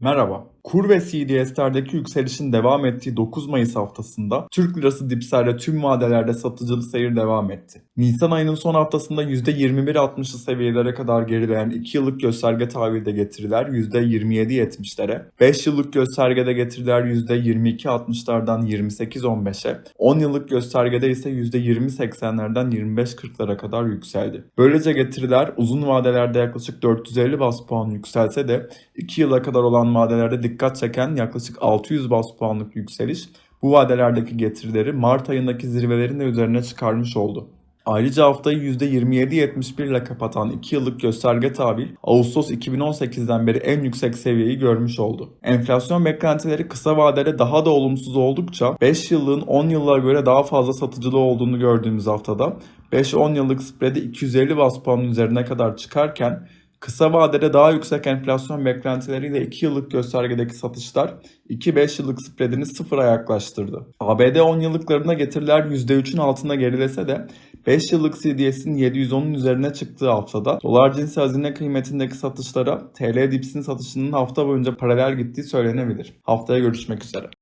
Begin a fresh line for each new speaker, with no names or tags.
Merhaba. Kur ve CDS'lerdeki yükselişin devam ettiği 9 Mayıs haftasında Türk lirası dipserde tüm vadelerde satıcılı seyir devam etti. Nisan ayının son haftasında %21.60'lı seviyelere kadar gerileyen 2 yıllık gösterge tahvilde getiriler %27.70'lere, 5 yıllık göstergede getiriler %22.60'lardan 28.15'e, 10 yıllık göstergede ise %20.80'lerden 25.40'lara kadar yükseldi. Böylece getiriler uzun vadelerde yaklaşık 450 bas puan yükselse de 2 yıla kadar olan vadelerde dikkat çeken yaklaşık 600 bas puanlık yükseliş bu vadelerdeki getirileri Mart ayındaki zirvelerin de üzerine çıkarmış oldu. Ayrıca haftayı %27.71 ile kapatan 2 yıllık gösterge tahvil Ağustos 2018'den beri en yüksek seviyeyi görmüş oldu. Enflasyon beklentileri kısa vadede daha da olumsuz oldukça 5 yıllığın 10 yıllara göre daha fazla satıcılı olduğunu gördüğümüz haftada 5-10 yıllık spreadi 250 bas puanın üzerine kadar çıkarken Kısa vadede daha yüksek enflasyon beklentileriyle 2 yıllık göstergedeki satışlar 2-5 yıllık spreadini sıfıra yaklaştırdı. ABD 10 yıllıklarına getiriler %3'ün altında gerilese de 5 yıllık CDS'in 710'un üzerine çıktığı haftada dolar cinsi hazine kıymetindeki satışlara TL dipsin satışının hafta boyunca paralel gittiği söylenebilir. Haftaya görüşmek üzere.